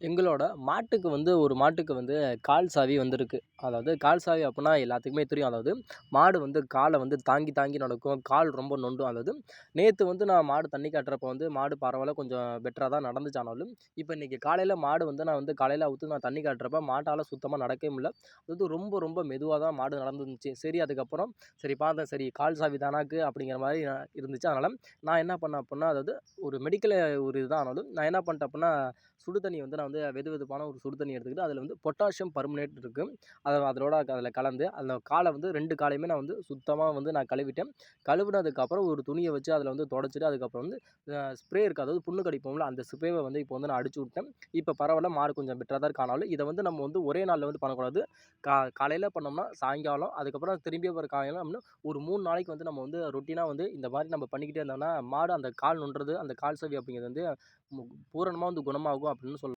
எங்களோட மாட்டுக்கு வந்து ஒரு மாட்டுக்கு வந்து கால் சாவி வந்திருக்கு. அதாவது கால் சாவி அப்புடின்னா எல்லாத்துக்குமே தெரியும். அதாவது மாடு வந்து காலை வந்து தாங்கி தாங்கி நடக்கும். கால் ரொம்ப நொண்டும். அதாவது நேற்று வந்து நான் மாடு தண்ணி காட்டுறப்ப வந்து மாடு பரவாயில்ல கொஞ்சம் பெட்டராக தான் நடந்துச்சு ஆனாலும் இப்போ இன்றைக்கி காலையில் மாடு வந்து நான் வந்து காலையில் அவுத்து நான் தண்ணி காட்டுறப்ப மாட்டால் சுத்தமாக நடக்கவே முடியல. அது ரொம்ப ரொம்ப மெதுவாக தான் மாடு நடந்துருந்துச்சு. சரி அதுக்கப்புறம் சரி பார்த்தேன் சரி கால் சாவி தானாக்கு அப்படிங்கிற மாதிரி இருந்துச்சு. அதனால் நான் என்ன பண்ணேன் அப்புடின்னா அதாவது ஒரு மெடிக்கல் ஒரு இதுதான் ஆனாலும் நான் என்ன பண்ணிட்டேன் அப்புடின்னா சுடு தண்ணி வந்து நான் வந்து வெது வெதுப்பான ஒரு சுடு தண்ணி எடுத்துக்கிட்டு அதில் வந்து பொட்டாசியம் பர்மனேட் இருக்குது அதை அதோட அதில் கலந்து அந்த காலை வந்து ரெண்டு காலையுமே நான் வந்து சுத்தமாக வந்து நான் கழுவிட்டேன். கழுவினதுக்கப்புறம் ஒரு துணியை வச்சு அதில் வந்து தொடச்சிட்டு அதுக்கப்புறம் வந்து ஸ்ப்ரே இருக்குது அதாவது புண்ணு கடிப்போம்ல அந்த ஸ்ப்ரேவை வந்து இப்போ வந்து நான் அடிச்சு விட்டேன். இப்போ பரவாயில்ல மாடு கொஞ்சம் பெட்டராக தான் காணாலும் இதை வந்து நம்ம வந்து ஒரே நாளில் வந்து பண்ணக்கூடாது. கா காலையில் பண்ணோம்னா சாயங்காலம் அதுக்கப்புறம் திரும்பி ஒரு காலையில் அப்படின்னா ஒரு மூணு நாளைக்கு வந்து நம்ம வந்து ரொட்டீனாக வந்து இந்த மாதிரி நம்ம பண்ணிக்கிட்டே இருந்தோம்னா மாடு அந்த கால் நொண்டுறது அந்த கால் சவி அப்படிங்கிறது வந்து பூரணமாக வந்து குணமாகும் அப்படின்னு சொல்லலாம்